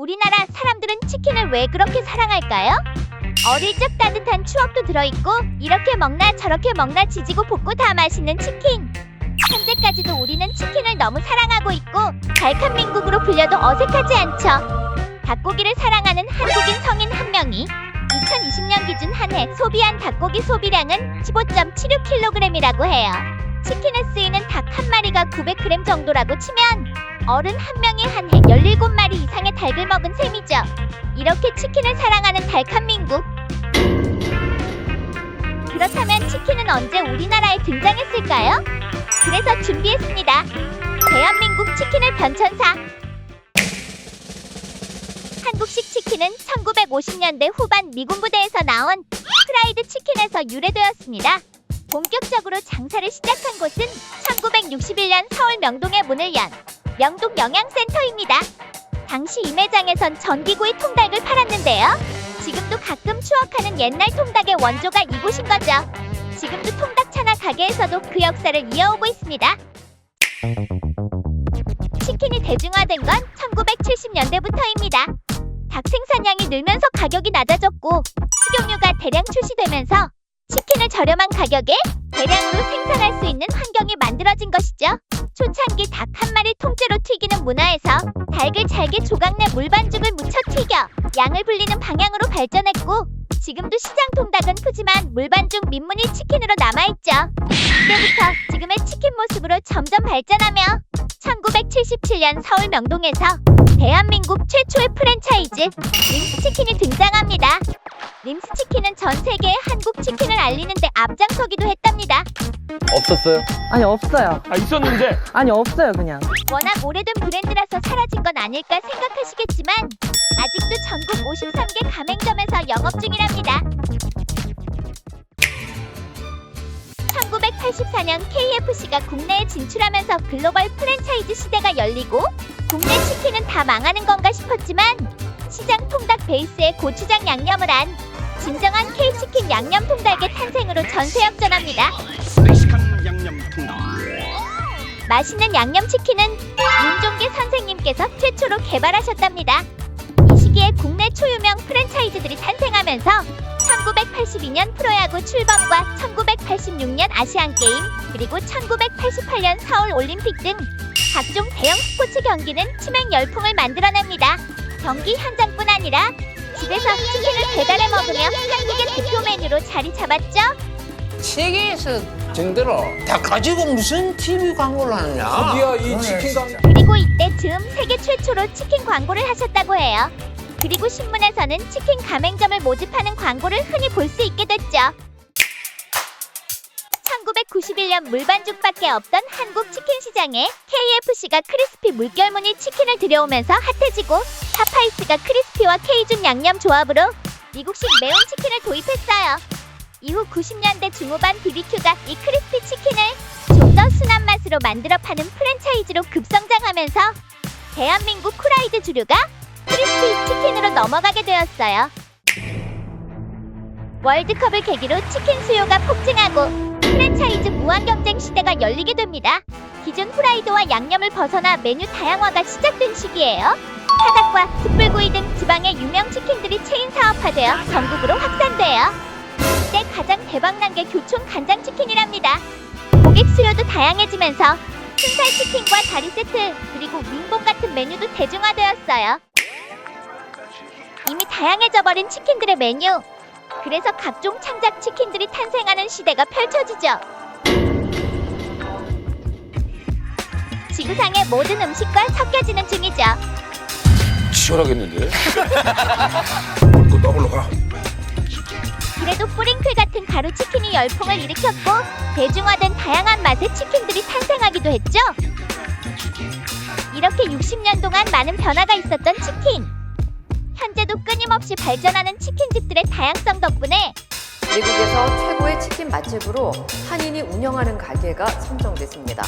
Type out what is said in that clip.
우리나라 사람들은 치킨을 왜 그렇게 사랑할까요? 어릴 적 따뜻한 추억도 들어있고 이렇게 먹나 저렇게 먹나 지지고 볶고 다 맛있는 치킨. 현재까지도 우리는 치킨을 너무 사랑하고 있고 발칸민국으로 불려도 어색하지 않죠. 닭고기를 사랑하는 한국인 성인 한 명이 2020년 기준 한 해 소비한 닭고기 소비량은 15.76kg이라고 해요. 치킨에 쓰이는 닭 한 마리가 900g 정도라고 치면 어른 한 명이 한해 17마리 이상의 닭을 먹은 셈이죠. 이렇게 치킨을 사랑하는 닭한민국. 그렇다면 치킨은 언제 우리나라에 등장했을까요? 그래서 준비했습니다. 대한민국 치킨의 변천사. 한국식 치킨은 1950년대 후반 미군 부대에서 나온 프라이드 치킨에서 유래되었습니다. 본격적으로 장사를 시작한 곳은 1961년 서울 명동에 문을 연 명동 영양센터입니다. 당시 이 매장에선 전기구이 통닭을 팔았는데요. 지금도 가끔 추억하는 옛날 통닭의 원조가 이곳인 거죠. 지금도 통닭 차나 가게에서도 그 역사를 이어오고 있습니다. 치킨이 대중화된 건 1970년대부터입니다. 닭 생산량이 늘면서 가격이 낮아졌고 식용유가 대량 출시되면서 치킨을 저렴한 가격에 대량으로 생산할 수 있는 환경이 만들어진 것이죠. 초창기 닭 한 마리 통째로 튀기는 문화에서 닭을 잘게 조각 내 물반죽을 묻혀 튀겨 양을 불리는 방향으로 발전했고 지금도 시장 통닭은 푸짐한 물반죽 민물이 치킨으로 남아있죠. 이때부터 지금의 치킨 모습으로 점점 발전하며 1977년 서울 명동에서 대한민국 최초의 프랜차이즈 림스치킨이 등장합니다. 림스치킨은 전 세계에 한국 치킨을 알리는데 앞장서기도 했답니다. 없었어요? 아니 없어요. 아 있었는데 아니 없어요 그냥. 워낙 오래된 브랜드라서 사라진 건 아닐까 생각하시겠지만 아직도 전국 53개 가맹점에서 영업 중이랍니다. 1984년 KFC가 국내에 진출하면서 글로벌 프랜차이즈 시대가 열리고 국내 치킨은 다 망하는 건가 싶었지만 시장 통닭 베이스에 고추장 양념을 한 진정한 K치킨 양념 통닭의 탄생으로 전세 역전합니다. 멕시칸 양념 통닭 맛있는 양념치킨은 윤종계 선생님께서 최초로 개발하셨답니다. 이 시기에 국내 초유명 프랜차이즈들이 탄생하면서 1982년 프로야구 출범과 1986년 아시안게임 그리고 1988년 서울 올림픽 등 각종 대형 스포츠 경기는 치맥 열풍을 만들어냅니다. 경기 현장뿐 아니라 집에서 치킨을 배달해 먹으며 한국의 대표 메뉴로 자리 잡았죠. 세계에서 정대로 다 가지고 무슨 TV 광고를 하느냐? 드디어 이 치킨 강 그리고 이때 즈음 세계 최초로 치킨 광고를 하셨다고 해요. 그리고 신문에서는 치킨 가맹점을 모집하는 광고를 흔히 볼 수 있게 됐죠. 1991년 물반죽밖에 없던 한국 치킨 시장에 KFC가 크리스피 물결무늬 치킨을 들여오면서 핫해지고 파파이스가 크리스피와 K중 양념 조합으로 미국식 매운 치킨을 도입했어요. 이후 90년대 중후반 BBQ가 이 크리스피 치킨을 좀 더 순한 맛으로 만들어 파는 프랜차이즈로 급성장하면서 대한민국 후라이드 주류가 크리스피 치킨으로 넘어가게 되었어요. 월드컵을 계기로 치킨 수요가 폭증하고 프랜차이즈 무한 경쟁 시대가 열리게 됩니다. 기존 후라이드와 양념을 벗어나 메뉴 다양화가 시작된 시기예요. 타닭과 숯불구이 등 지방의 유명 치킨들이 체인 사업화되어 전국으로 확산돼요. 이때 가장 대박난 게 교촌 간장 치킨이랍니다. 고객 수요도 다양해지면서 순살 치킨과 다리 세트 그리고 윙봉 같은 메뉴도 대중화되었어요. 이미 다양해져 버린 치킨들의 메뉴. 그래서 각종 창작 치킨들이 탄생하는 시대가 펼쳐지죠. 지구상의 모든 음식과 섞여지는 중이죠. 치열하겠는데? 또 더블로 가 그래도 뿌링클 같은 가루 치킨이 열풍을 일으켰고 대중화된 다양한 맛의 치킨들이 탄생하기도 했죠. 이렇게 60년 동안 많은 변화가 있었던 치킨. 현재도 끊임없이 발전하는 치킨집들의 다양성 덕분에 미국에서 최고의 치킨 맛집으로 한인이 운영하는 가게가 선정됐습니다.